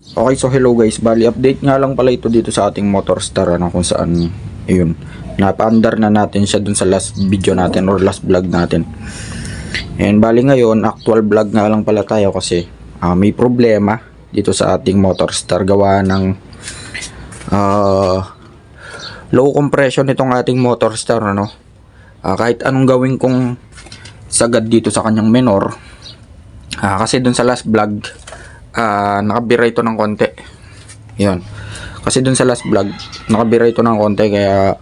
Okay, so hello guys. Bali, update nga lang pala ito dito sa ating Motorstar ano, kung saan, ayun, napaandar na natin siya dun sa last video natin or last vlog natin. And bali ngayon, actual vlog nga lang pala tayo kasi ah, may problema dito sa ating Motorstar gawa ng ah, low compression itong ating Motorstar ano. Ah, kahit anong gawin kong sagad dito sa kanyang menor, ah, kasi dun sa last vlog, ah nakabira ito ng konti. Yun. Kasi dun sa last vlog, nakabira ito ng konti kaya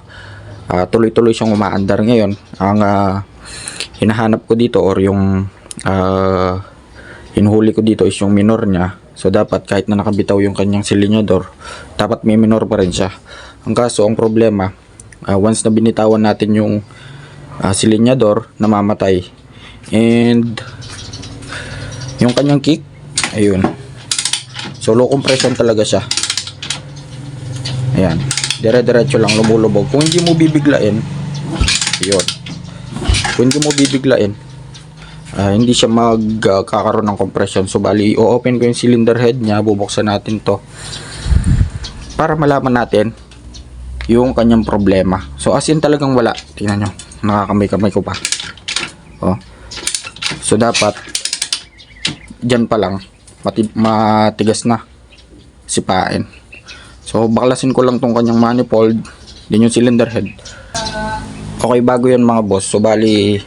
ah, tuloy-tuloy siyang umaandar ngayon. Ang ah, hinahanap ko dito or yung ah, hinuhuli ko dito is yung minor niya. So dapat kahit na nakabitaw yung kanyang silinyador, dapat may minor pa rin siya. Ang kaso, ang problema, ah, once na binitawan natin yung ah, silinyador, namamatay. And yung kanyang kick, ayun. So low compression talaga siya. Ayan. Dire-diretso lang lumulubog. Kung hindi mo bibiglain, yun. Kung hindi mo bibiglain, ah, hindi siya magkakaroon ng compression. So bali, i-open ko yung cylinder head niya, bubuksan natin to para malaman natin yung kanyang problema. So as in talagang wala. Tingnan nyo. Nakakamay-kamay ko pa. Oh. So dapat dyan pa lang mati- matigas na sipain. So baklasin ko lang tong kanyang manifold, din yung cylinder head. Okay, bago yan mga boss. So bali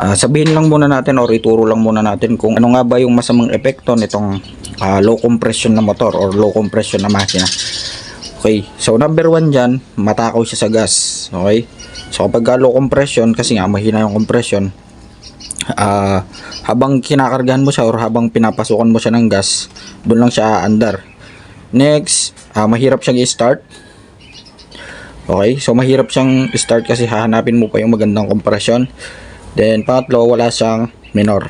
ah, sabihin lang muna natin or ituro lang muna natin kung ano nga ba yung masamang epekto nitong ah, low compression na motor or low compression na makina. Okay, so number one dyan, matakaw siya sa gas. Okay, so kapag low compression, kasi nga mahina yung compression, ah habang kinakargahan mo siya or habang pinapasukan mo siya ng gas, doon lang siya aandar. Next, ah, mahirap siyang i-start. Okay, so mahirap siyang i-start kasi hahanapin mo pa yung magandang compression. Then, pangatlo, wala siyang minor.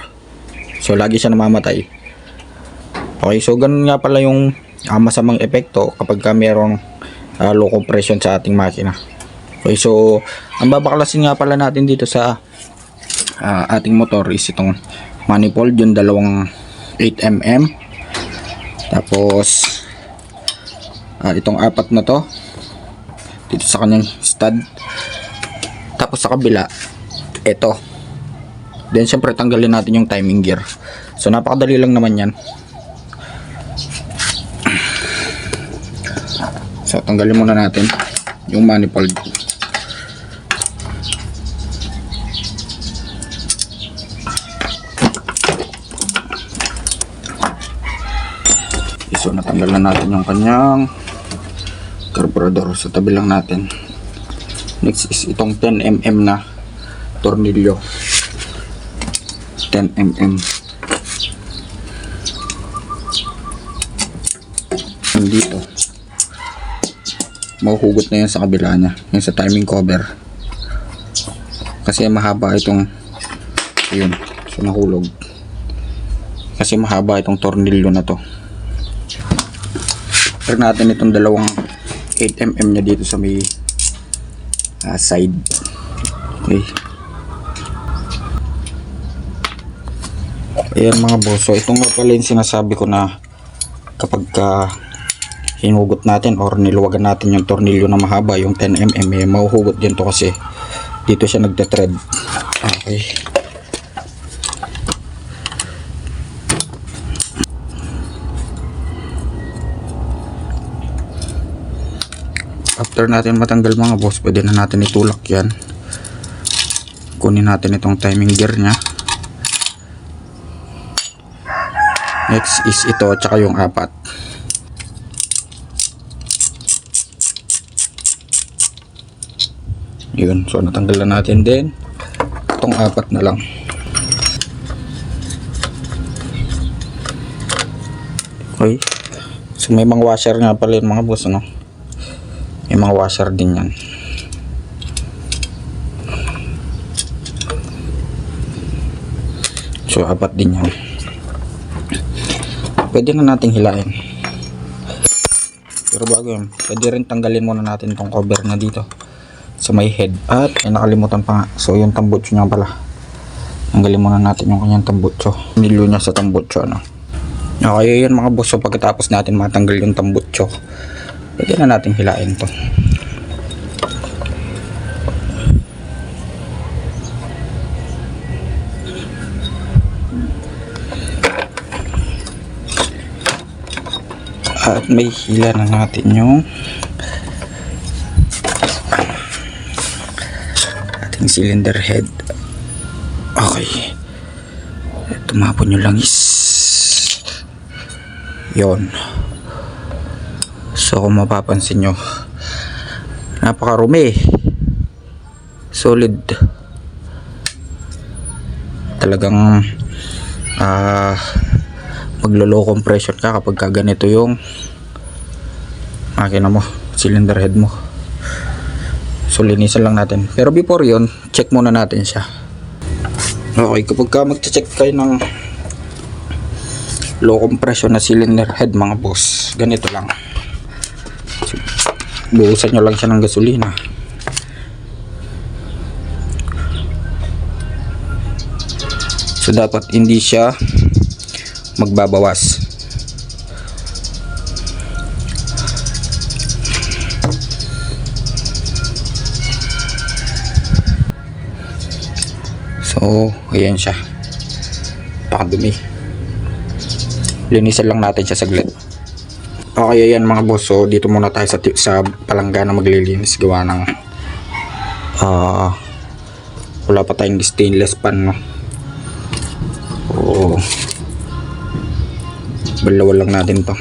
So, lagi siya namamatay. Okay, so ganun nga pala yung ah, masamang epekto kapag ka merong ah, low compression sa ating makina. Okay, so ang babaklasin nga pala natin dito sa ah, ating motor is itong manifold yung dalawang 8mm tapos ah, itong apat na to dito sa kanyang stud. Tapos sa kabila ito. Then syempre tanggalin natin yung timing gear. So napakadali lang naman yan. So tanggalin muna natin yung manifold So natanggal na natin yung kanyang carburetor sa tabi lang natin. Next is itong 10mm na tornilyo. 10mm. Dito. Mahuhugot na yan sa kabila niya. Yung sa timing cover. Kasi mahaba itong ayun. So nahulog. Kasi mahaba itong tornilyo na to. Try natin itong dalawang 8mm niya dito sa may ah, side. Okay. Ayan mga boss. So itong nga pala yung sinasabi ko na kapag ka hinugot natin or niluwagan natin yung tornilyo na mahaba, yung 10mm, eh, mahuhugot din to kasi dito siya nagte-thread. Okay. After natin matanggal mga boss pwede na natin itulak yan. Kunin natin itong timing gear nya next is ito tsaka yung apat. Yun so natanggal na natin din. Itong apat na lang. Okay so may mga washer nga pala yung mga boss ano may mga washer din yan. So, apat din yan. Pwede na nating hilain. Pero bago yun, pwede rin tanggalin muna natin tong cover na dito sa may head. At ay nakalimutan pa nga. So, yung tambutso niya pala. Tanggalin muna natin yung kanyang tambutso. Nilo niya sa tambutso, ano. Okay, yun mga boss. So, pagkatapos natin matanggal yung tambutso, pwede na natin hilain to. At may hila na natin yung ating cylinder head. Okay. Tumapon yung langis. Yon. So kung mapapansin nyo, napakarumi. Solid. Talagang ah maglo-low compression ka kapag ka ganito yung makina mo, cylinder head mo. So linisan lang natin. Pero before yon check muna natin siya. Okay, kapag ka magche-check kayo ng low compression na cylinder head mga boss, ganito lang. So, buhusan nyo lang siya ng gasolina. So dapat hindi siya magbabawas. So, ayan siya. Pakadumi. Linisan lang natin siya saglit. Okay, ayan mga boss. So, dito muna tayo sa, sa palanggana maglilinis. Gawa ng ah wala pa tayong stainless pan, no? Oo. Balawal lang natin to.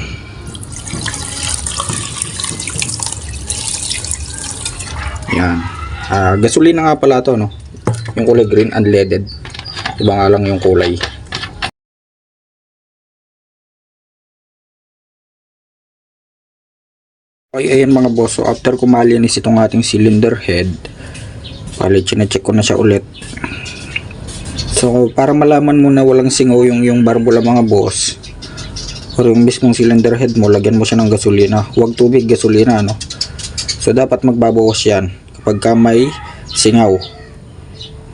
Yan. Ah, gasolina nga pala to, no? Yung kulay green unleaded. Iba nga lang yung kulay. Okay, ayan mga boss. So, after ko malinis itong ating cylinder head, bali, check ko na siya ulit. So, para malaman mo na walang singaw yung, yung barbula mga boss, or yung mismong cylinder head mo, lagyan mo siya ng gasolina. Huwag tubig, gasolina, no? So, dapat magbabawas yan kapag ka may singaw.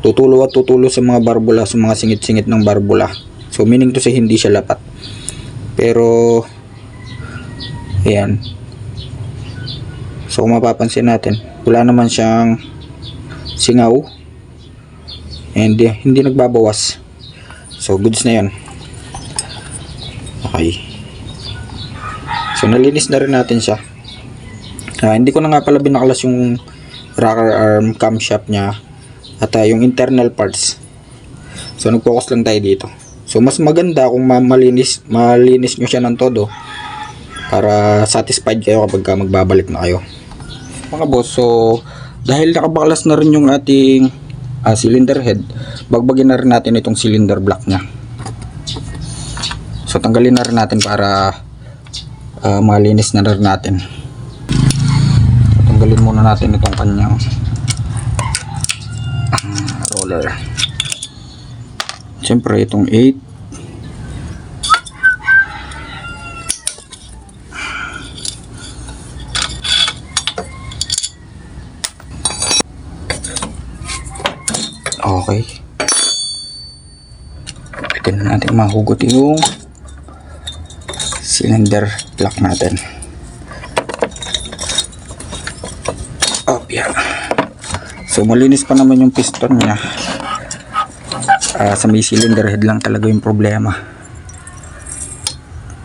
Tutulo at tutulo sa mga barbula, sa mga singit-singit ng barbula. So, meaning to say, hindi siya lapat. Pero, ayan. So, mapapansin natin, wala naman siyang singaw. And eh, hindi nagbabawas. So, goods na yan. Okay. So, nalinis na rin natin siya. Ah, hindi ko na nga pala binakalas yung rocker arm camshaft niya at ah, yung internal parts. So, nag-focus lang tayo dito. So, mas maganda kung ma- malinis, malinis nyo siya ng todo para satisfied kayo kapag ka magbabalik na kayo. Mga boss, so dahil nakabaklas na rin yung ating ah, cylinder head, bagbagin na rin natin itong cylinder block niya. So tanggalin na rin natin para ah, malinis na rin natin. So, tanggalin muna natin itong kanyang ah, roller. Siyempre itong 8 Okay. Pwede na natin mahugot yung cylinder lock natin. Oh, yeah. So, malinis pa naman yung piston niya. Ah, sa may cylinder head lang talaga yung problema.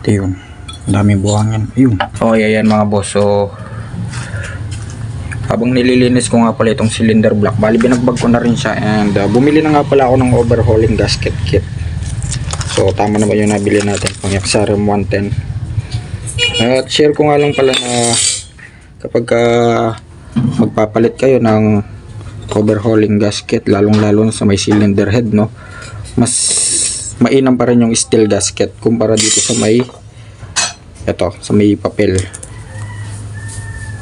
Ito yun. Ang daming buhangin. Ayun. Okay, ayan mga boss. So, habang nililinis ko nga pala itong cylinder block bali binagbag ko na rin siya and uh, bumili na nga pala ako ng overhauling gasket kit. So tama naman yung nabili natin pang Yaxarium 110 at share ko nga lang pala na kapag ka magpapalit kayo ng overhauling gasket lalong lalo na sa may cylinder head no mas mainam pa rin yung steel gasket kumpara dito sa may ito sa may papel.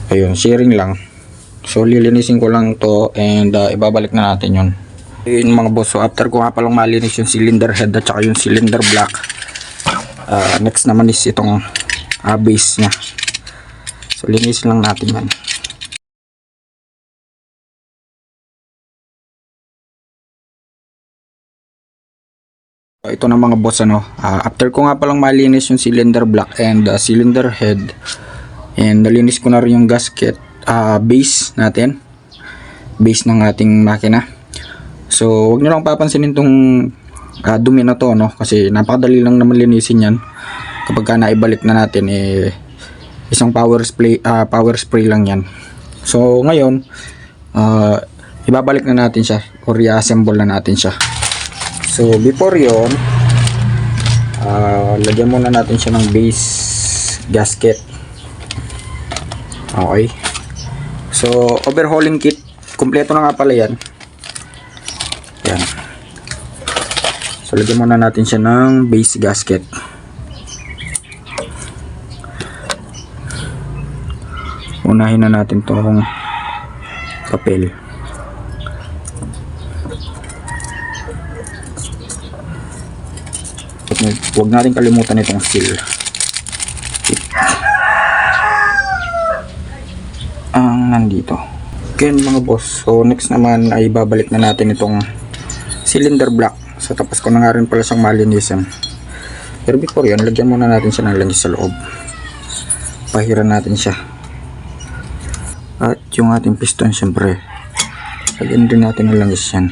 Ayun sharing lang So lilinisin ko lang to and uh, ibabalik na natin yun. Yun mga boss, so after ko nga palang malinis yung cylinder head at saka yung cylinder block, uh, next naman is itong uh, base nya. So linisin lang natin yan. Ito na mga boss ano, ah, after ko nga palang malinis yung cylinder block and ah, cylinder head and nalinis ko na rin yung gasket ah, base natin. Base ng ating makina. So wag nyo lang papansinin tong ah, dumi na to no? Kasi napakadali lang naman linisin yan. Kapag ka naibalik na natin eh isang power spray ah, power spray lang yan. So ngayon ah, ibabalik na natin siya or i-assemble na natin siya. So before yon, ah lagyan muna natin siya ng base gasket. Okay. So overhauling kit, kumpleto na nga pala yan. Yan. So lagyan muna natin siya ng base gasket. Unahin na natin tong papel. Huwag natin kalimutan itong seal. Ang nandito. Again mga boss. So next naman ay babalik na natin itong cylinder block. So tapos ko na nga rin pala siyang malinisan. Pero before yun, lagyan muna natin siya ng langis sa loob. Pahiran natin siya. At yung ating piston syempre. Lagyan din natin ng langis yan.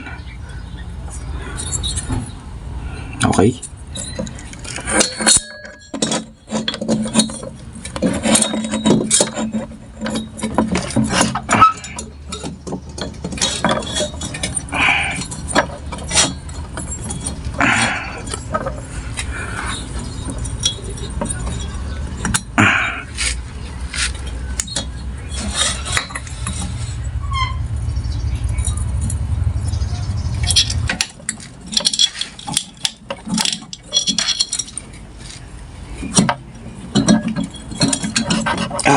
Okay.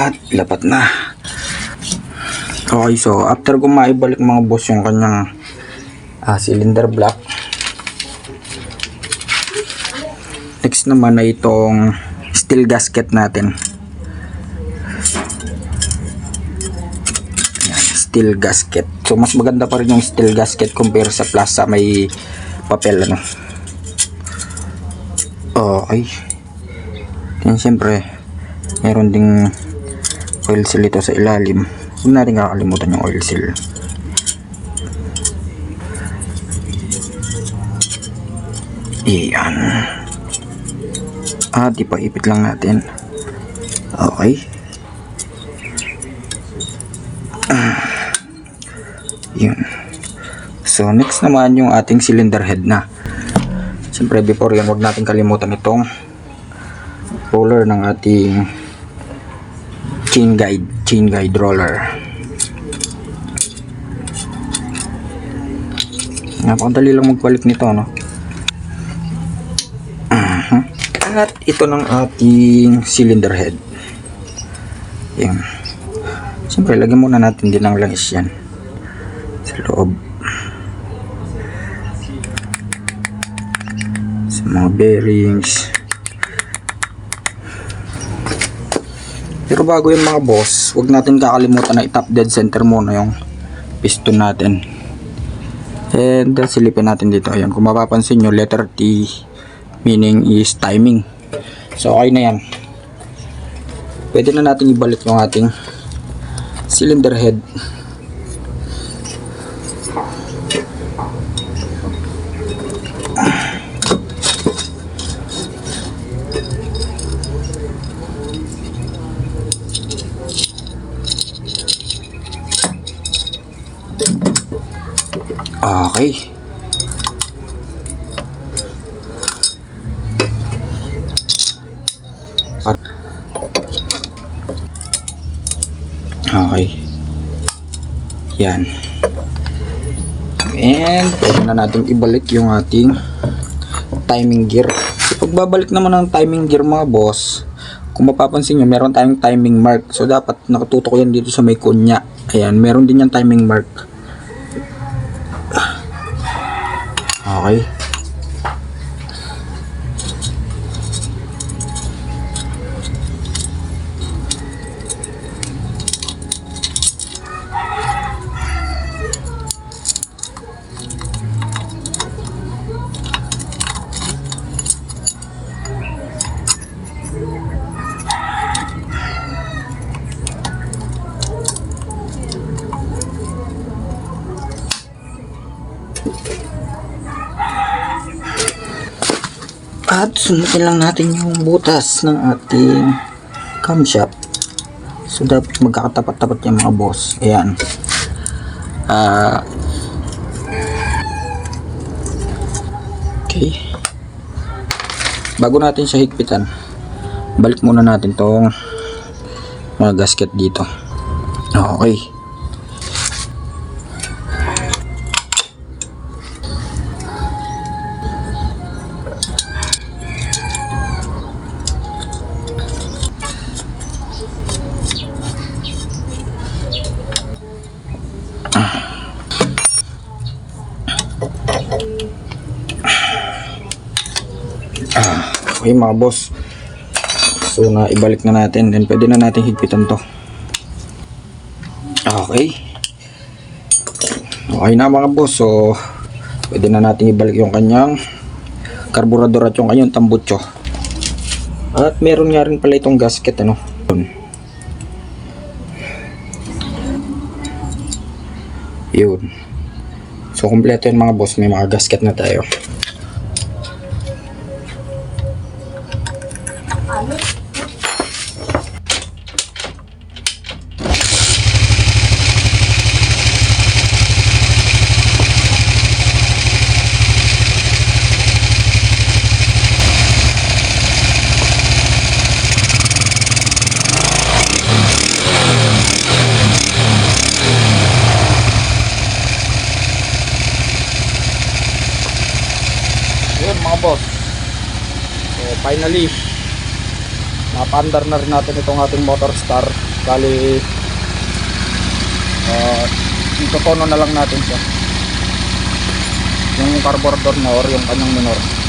At lapat na. Okay, so after ko maibalik mga boss yung kanyang ah, cylinder block. Next naman ay itong steel gasket natin. Steel gasket. So mas maganda pa rin yung steel gasket compare sa plaza may papel ano. Okay. Yan siyempre meron ding oil seal ito sa ilalim. Huwag natin kakalimutan yung oil seal. Iyan at ipaipit lang natin. Okay. Ah. yun. So next naman yung ating cylinder head na. Siyempre before yan huwag natin kalimutan itong roller ng ating chain guide chain guide roller. Napakadali lang magbalik nito no? Aha. at ito ng ating cylinder head. Yan siyempre lagyan muna natin din ng langis yan. Sa loob. Sa mga bearings Pero bago yung mga boss, huwag natin kakalimutan na i-top dead center muna yung piston natin. And silipin natin dito. Ayan, kung mapapansin nyo, letter T meaning is timing. So okay na yan. Pwede na natin ibalik yung ating cylinder head. Okay. Okay. Yan. And pwede na natin ibalik yung ating timing gear. So, pagbabalik naman ng timing gear mga boss, kung mapapansin nyo, meron tayong timing mark. So, dapat nakatutok yan dito sa may kunya. Ayan, meron din yung timing mark. Okay. Sumutin lang natin yung butas ng ating camshaft. So dapat magkakatapat-tapat yung mga boss. Ayan. Ah. okay. Bago natin siya higpitan, balik muna natin tong mga gasket dito. Okay. Okay mga boss. So na ibalik na natin then pwede na natin higpitan to. Okay. Okay na mga boss. So pwede na natin ibalik yung kanyang karburador at yung kanyang tambutso. At meron nga rin pala itong gasket ano. So kompleto yun mga boss. May mga gasket na tayo. Yun mga boss. So finally, napandar na rin natin itong ating motor star. Bali, uh, ito tono na lang natin siya. Yung carburetor na or yung kanyang minor.